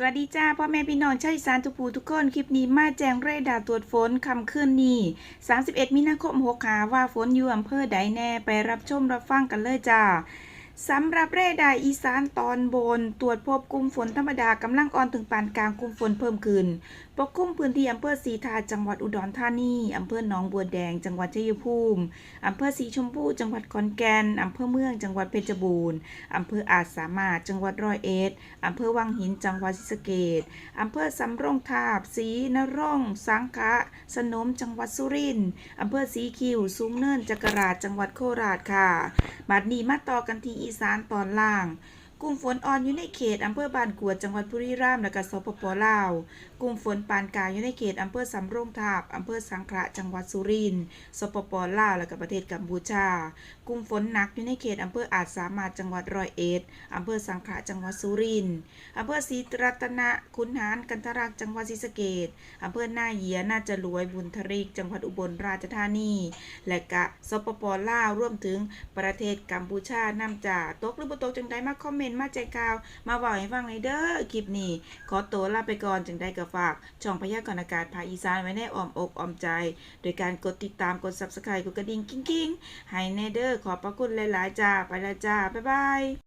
สวัสดีจ้าพ่อแม่พี่น้องชาวอีสานทุกผู้ทุกคนคลิปนี้มาแจ้งเรดาร์ตรวจฝนคำขึ้นนี่ 31 มีนาคม6หาว่าฝนอยู่อำเภอใดแน่ไปรับชมรับฟังกันเลยจ้า สำหรับเรดาร์อีสานตอนบน ตรวจพบกลุ่มฝนธรรมดากำลังอ่อนถึงปานกลางกลุ่มฝนเพิ่มขึ้น ปกคลุมพื้นที่อำเภอศรีทาจังหวัดอุดรธานีอำเภอหนองบัวแดง จังหวัดชัยภูมิอำเภอสีชมพูจังหวัดขอนแก่นอำเภอเมืองจังหวัดเพชรบูรณ์อำเภออาจสามารถจังหวัดร้อยเอ็ดอำเภอวังหินจังหวัดศรีสะเกษอำเภอสำโรงทาบศรีนรงค์สังขะสนมจังหวัดสุรินทร์อำเภอสีคิวสูงเนินจักราชจังหวัดโคราชค่ะบัดนี้มาต่อกันที่อีสานตอนล่าง กลุ่มฝนอ่อนอยู่ในเขตอำเภอบ้านกวดจังหวัดบุรีรัมย์และก็สปปลาว กลุ่มฝนปานกลางอยู่ในเขตอำเภอสำโรงทาบอำเภอสังขละจังหวัดสุรินทร์สปปลาวและก็ประเทศกัมพูชา กลุ่มฝนหนักอยู่ในเขตอำเภออาจสามารถจังหวัดร้อยเอ็ดอำเภอสังขละจังหวัดสุรินทร์อำเภอศรีรัตนะคุนหารกันทรักจังหวัดศรีสะเกษอำเภอหน้าเหยียน่าจะรวยบุญทริก จังหวัดอุบลราชธานี และกะสปปลาวรวมถึงประเทศกัมพูชานำจ่าตกหรือบ่ตกจังใดมาคอมเมนต์มาใจกาว มาบอกให้ฟังเลยเด้อคลิปนี้ ขอตัวลาไปก่อนจึงได้กระฝาก ช่องพยากรณ์อากาศภาคอีสานไว้ในอ้อมอกอ้อมใจ โดยการกดติดตามกด subscribe กดกระดิ่งกิ้งกิ้งๆให้แน่เด้อขอบพระคุณหลายๆจ้าไปละจ้าบ๊ายบาย